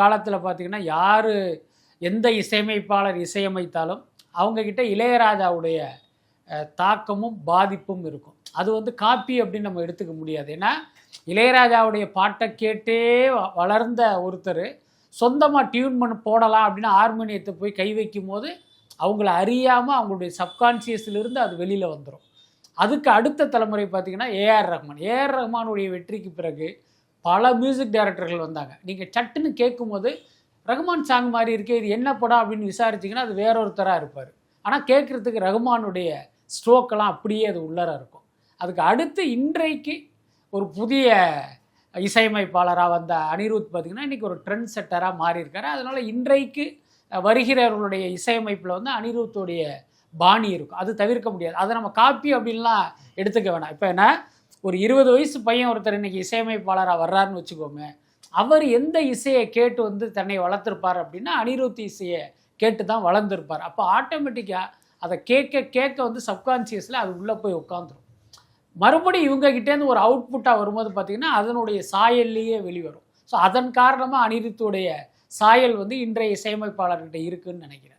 காலத்தில் பார்த்தீங்கன்னா யார் எந்த இசையமைப்பாளர் இசையமைத்தாலும் அவங்கக்கிட்ட இளையராஜாவுடைய தாக்கமும் பாதிப்பும் இருக்கும். அது வந்து காப்பி அப்படின்னு நம்ம எடுத்துக்க முடியாது. ஏன்னா இளையராஜாவுடைய பாட்டை கேட்டே வளர்ந்த ஒருத்தர் சொந்தமாக டியூன் பண்ண போடலாம் அப்படின்னு ஹார்மோனியத்தை போய் கை வைக்கும் போது அவங்கள அறியாமல் அவங்களுடைய சப்கான்சியஸ்லேருந்து அது வெளியில் வந்துடும் அதுக்கு அடுத்த தலைமுறை பார்த்தீங்கன்னா ஏஆர் ரஹ்மான். ஏஆர் ரஹ்மானுடைய வெற்றிக்கு பிறகு பல மியூசிக் டைரக்டர்கள் வந்தாங்க. நீங்கள் சட்டுன்னு கேட்கும்போது ரகுமான் சாங் மாதிரி இருக்கே இது என்ன படம்? அப்படின்னு விசாரிச்சிங்கன்னா அது வேற ஒருத்தராக இருப்பார். ஆனால் கேட்குறதுக்கு ரகுமானுடைய ஸ்ட்ரோக்கெல்லாம் அப்படியே அது உள்ளர இருக்கும். அதுக்கு அடுத்து இன்றைக்கு ஒரு புதிய இசையமைப்பாளராக வந்த அனிருத் பார்த்திங்கன்னா இன்றைக்கி ஒரு ட்ரெண்ட் செட்டராக மாறியிருக்காரு. அதனால் இன்றைக்கு வருகிறவர்களுடைய இசையமைப்பில் வந்து அனிருத்துடைய பாணி இருக்கும். அது தவிர்க்க முடியாது. அதை நம்ம காப்பி அப்படின்லாம் எடுத்துக்க வேணாம். இப்போ என்ன? ஒரு இருபது வயசு பையன் ஒருத்தர் இன்னைக்கு இசையமைப்பாளராக வர்றாருன்னு வச்சுக்கோங்க அவர் எந்த இசையை கேட்டு வந்து தன்னை வளர்த்துருப்பார் அப்படின்னா அனிருத் இசையை கேட்டு தான் வளர்ந்துருப்பார். அப்போ ஆட்டோமேட்டிக்காக அதை கேட்க கேட்க வந்து சப்கான்சியஸில் அது உள்ளே போய் உட்காந்துரும் மறுபடியும் இவங்ககிட்டேருந்து ஒரு அவுட்புட்டாக வரும்போது பார்த்திங்கன்னா அதனுடைய சாயல்லையே வெளிவரும். ஸோ அதன் காரணமாக அனிருத்துடைய சாயல் வந்து இன்றைய இசையமைப்பாளர்கிட்ட இருக்குதுன்னு நினைக்கிறேன்.